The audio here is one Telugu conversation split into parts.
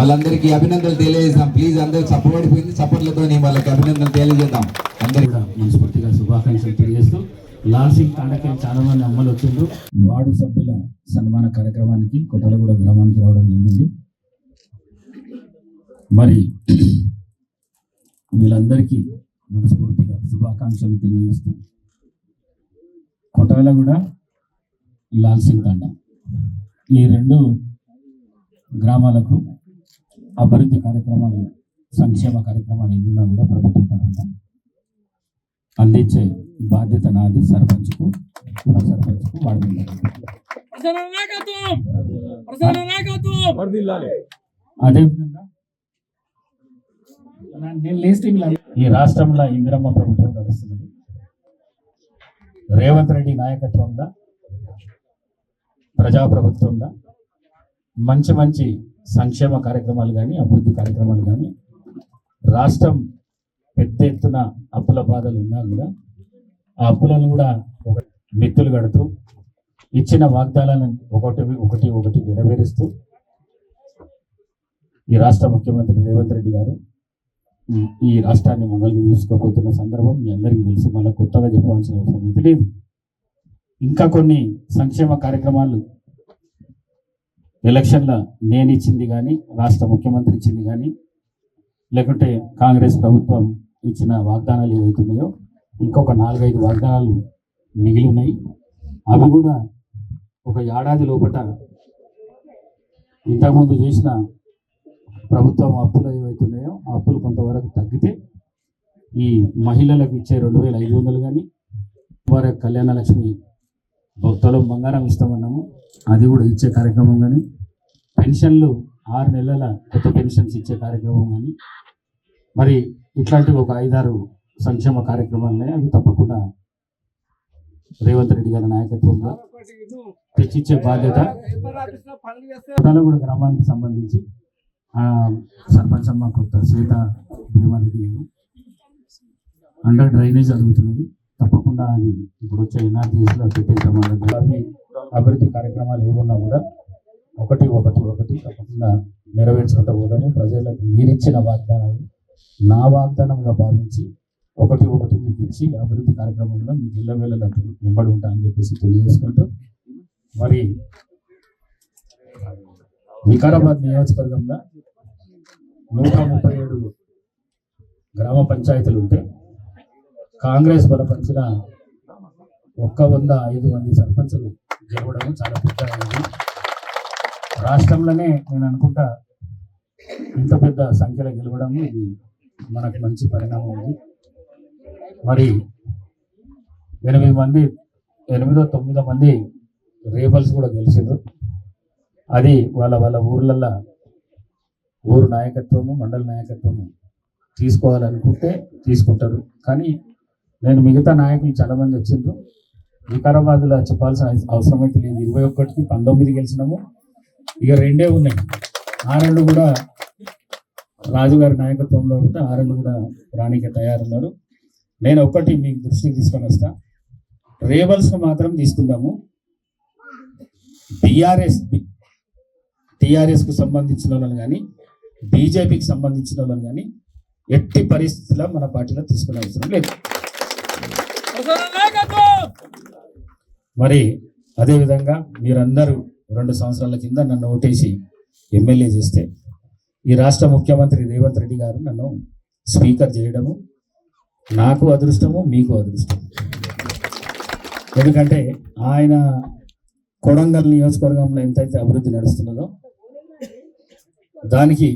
వాళ్ళందరికీ అభినందనలు తెలియజేద్దాం. ప్లీజ్ అందరికి సపోర్ట్ పోయింది సపోర్ట్లతో వాళ్ళకి అభినందనలు తెలియజేద్దాం. అందరికీ మనస్ఫూర్తిగా శుభాకాంక్షలు తెలియజేస్తూ లాల్ సింగ్ తాండకి చాలా మంది అమ్మలు వచ్చిండ్రు. వార్డు సభ్యుల సన్మాన కార్యక్రమానికి కొట్టలగూడ గ్రామానికి రావడం జరిగింది. మరి వీళ్ళందరికీ మనస్ఫూర్తిగా శుభాకాంక్షలు తెలియజేస్తూ కొట్టాలగూడ లాల్సింగ్ సింగ్ ఈ రెండు గ్రామాలకు అభివృద్ధి కార్యక్రమాలు సంక్షేమ కార్యక్రమాలు ఎన్నున్నా కూడా ప్రభుత్వం తరఫున అందించే బాధ్యత నాది సర్పంచ్కు ఉప సర్పంచ్కు నాయకత్వం! అదేవిధంగా ఈ రాష్ట్రంలో ఇందిరమ్మ ప్రభుత్వం నడుస్తున్నది. రేవంత్ రెడ్డి నాయకత్వంలో ప్రజాప్రభుత్వంలో మంచి మంచి సంక్షేమ కార్యక్రమాలు కానీ అభివృద్ధి కార్యక్రమాలు కానీ రాష్ట్రం పెద్ద ఎత్తున అప్పుల బాధలు ఉన్నా కూడా ఆ అప్పులను కూడా ఒక మిత్తులు కడుతూ ఇచ్చిన వాగ్దానాలను ఒకటి ఒకటి ఒకటి నెరవేరుస్తూ ఈ రాష్ట్ర ముఖ్యమంత్రి రేవంత్ రెడ్డి గారు ఈ- రాష్ట్రాన్ని మొదలుగా తీసుకోబోతున్న సందర్భం మీ అందరికీ తెలుసు. మళ్ళీ కొత్తగా చెప్పవలసిన అవసరం లేదు. ఇంకా కొన్ని సంక్షేమ కార్యక్రమాలు ఎలక్షన్ల నేను ఇచ్చింది కానీ రాష్ట్ర ముఖ్యమంత్రి ఇచ్చింది కానీ లేకుంటే కాంగ్రెస్ ప్రభుత్వం ఇచ్చిన వాగ్దానాలు ఏవైతున్నాయో ఇంకొక నాలుగైదు వాగ్దానాలు మిగిలి ఉన్నాయి. అవి కూడా ఒక ఏడాది లోపట ఇంతకుముందు చేసిన ప్రభుత్వం అప్పులు ఏవైతున్నాయో ఆ అప్పులు కొంతవరకు తగ్గితే ఈ మహిళలకు ఇచ్చే రెండు వేల ఐదు వందలు కానీ వారి కళ్యాణ లక్ష్మి తులం బంగారం ఇస్తామన్నాము. అది కూడా ఇచ్చే కార్యక్రమం కానీ పెన్షన్లు ఆరు నెలల కొత్త పెన్షన్స్ ఇచ్చే కార్యక్రమం కానీ మరి ఇట్లాంటి ఒక ఐదారు సంక్షేమ కార్యక్రమాలు ఉన్నాయి. అవి తప్పకుండా రేవంత్ రెడ్డి గారి నాయకత్వంలో తెచ్చిచ్చే బాధ్యత కూడా గ్రామానికి సంబంధించి సర్పంచ్ అమ్మ కొత్త శ్వేత భీమారెడ్డి గారు. అండర్ డ్రైనేజ్ జరుగుతున్నది తప్పకుండా అది ఇప్పుడు వచ్చే ఎన్ఆర్జీఎస్లో పెట్టేసాము గులాబీ అభివృద్ధి కార్యక్రమాలు ఏమున్నా కూడా ఒకటి ఒకటి ఒకటి తప్పకుండా నెరవేర్చుకుంటూ పోదాము. ప్రజలకు మీరిచ్చిన వాగ్దానాలు నా వాగ్దానంగా భావించి ఒకటి ఒకటి మీకు ఇచ్చి అభివృద్ధి కార్యక్రమంలో మీకు ఇళ్ళ వేళలు నింబడి ఉంటా అని చెప్పేసి తెలియజేసుకుంటూ మరి వికారాబాద్ నియోజకవర్గంలో నూట ముప్పై ఏడు గ్రామ పంచాయతీలు ఉంటే కాంగ్రెస్ బలపరిచిన ఒక్క వంద ఐదు మంది సర్పంచులు గెలవడం చాలా పెద్ద రాష్ట్రంలోనే నేను అనుకుంటా ఇంత పెద్ద సంఖ్యలో గెలవడం ఇది మనకు మంచి పరిణామం ఉంది. మరి ఎనిమిది మంది ఎనిమిదో తొమ్మిదో మంది రేబల్స్ కూడా గెలిచారు అది వాళ్ళ వాళ్ళ ఊర్లల్లో ఊరు నాయకత్వము మండల నాయకత్వము తీసుకోవాలనుకుంటే తీసుకుంటారు. కానీ నేను మిగతా నాయకులు చాలామంది వచ్చిండ్రు. వికారాబాద్లో చెప్పాల్సిన అవసరం అయితే లేదు. ఇరవై ఒక్కటికి పంతొమ్మిది గెలిచినాము. ఇక రెండే ఉన్నాయి. ఆ రెండు కూడా రాజుగారి నాయకత్వంలో ఉంటే ఆ రెండు కూడా రాణికి తయారున్నారు. నేను ఒక్కటి మీకు దృష్టికి తీసుకొని వస్తా. రేబల్స్ను మాత్రం తీసుకుందాము. టీఆర్ఎస్ టీఆర్ఎస్కు సంబంధించిన వాళ్ళని కానీ బీజేపీకి సంబంధించిన వాళ్ళని కానీ ఎట్టి పరిస్థితుల్లో మన పార్టీలో తీసుకునే అవసరం లేదు. మరి అదేవిధంగా మీరందరూ రెండు సంవత్సరాల కింద నన్ను ఓటేసి ఎమ్మెల్యే చేస్తే ఈ రాష్ట్ర ముఖ్యమంత్రి రేవంత్ రెడ్డి గారు నన్ను స్పీకర్ చేయడము నాకు అదృష్టము మీకు అదృష్టం ఎందుకంటే ఆయన కొడంగల్ నియోజకవర్గంలో ఎంతైతే అభివృద్ధి నడుస్తున్నదో దానికి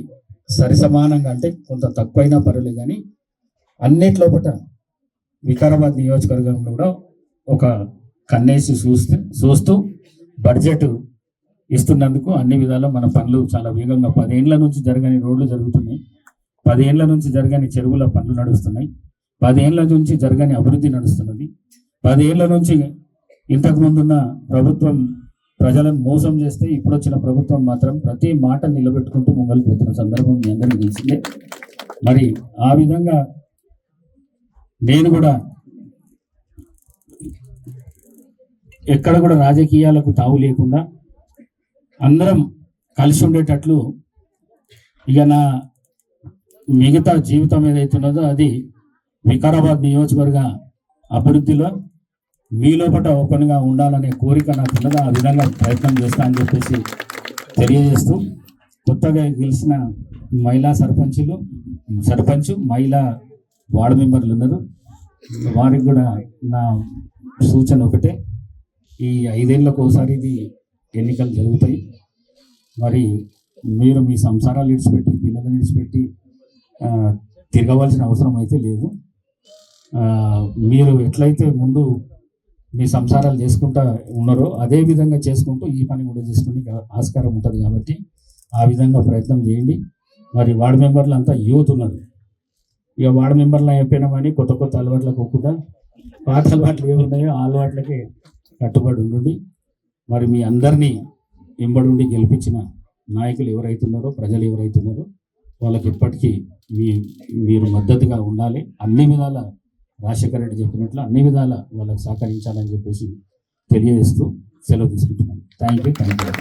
సరిసమానంగా అంటే కొంత తక్కువైనా పర్వాలేదు కానీ అన్నిట్లోపట వికారాబాద్ నియోజకవర్గంలో కూడా ఒక కన్నేసి చూస్తే చూస్తూ బడ్జెట్ ఇస్తున్నందుకు అన్ని విధాలు మన పనులు చాలా వేగంగా పదేళ్ళ నుంచి జరగని రోడ్లు జరుగుతున్నాయి. పదేళ్ళ నుంచి జరగని చెరువుల పనులు నడుస్తున్నాయి. పదేళ్ళ నుంచి జరగని అభివృద్ధి నడుస్తున్నది. పదేళ్ళ నుంచి ఇంతకు ముందున్న ప్రభుత్వం ప్రజలను మోసం చేస్తే ఇప్పుడు వచ్చిన ప్రభుత్వం మాత్రం ప్రతి మాట నిలబెట్టుకుంటూ ముంగలిపోతున్న సందర్భం మీ అందరికీ తెలిసిందే. మరి ఆ విధంగా నేను కూడా ఎక్కడ కూడా రాజకీయాలకు తావు లేకుండా అందరం కలిసి ఉండేటట్లు ఇక నా మిగతా జీవితం ఏదైతున్నదో అది వికారాబాద్ నియోజకవర్గ అభివృద్ధిలో మీ లోపల ఓపెన్గా ఉండాలనే కోరిక నాకున్నది ఆ విధంగా ప్రయత్నం చేస్తా అని చెప్పేసి తెలియజేస్తూ కొత్తగా గెలిచిన మహిళా సర్పంచులు సర్పంచ్ మహిళా వార్డు మెంబర్లు ఉన్నారు. వారికి కూడా నా సూచన ఒకటే. ఈ ఐదేళ్ళకు ఒకసారి ఇది ఎన్నికలు జరుగుతాయి. మరి మీరు మీ సంసారాలు విడిచిపెట్టి పిల్లలను విడిచిపెట్టి తిరగవలసిన అవసరం అయితే లేదు. మీరు ఎట్లయితే ముందు మీ సంసారాలు చేసుకుంటా ఉన్నారో అదే విధంగా చేసుకుంటూ ఈ పని కూడా చేసుకుని ఆస్కారం ఉంటుంది కాబట్టి ఆ విధంగా ప్రయత్నం చేయండి. మరి వార్డు మెంబర్లు అంతా యూత్ ఉన్నారు. ఇక వార్డు మెంబర్లు అయిపోయినామని కొత్త కొత్త అలవాట్లకు ఒప్పుదా పాత అలవాట్లు ఏమున్నాయో ఆ అలవాట్లకే కట్టుబడి ఉండండి. మరి మీ అందరినీ ఎంబడి ఉండి గెలిపించిన నాయకులు ఎవరైతున్నారో ప్రజలు ఎవరైతున్నారో వాళ్ళకి ఎప్పటికీ మీ మీరు మద్దతుగా ఉండాలి. అన్ని విధాల రాజశేఖర రెడ్డి చెప్పినట్లు అన్ని విధాల వాళ్ళకి సహకరించాలని చెప్పేసి తెలియజేస్తూ సెలవు తీసుకుంటున్నాను. Thank you thank you.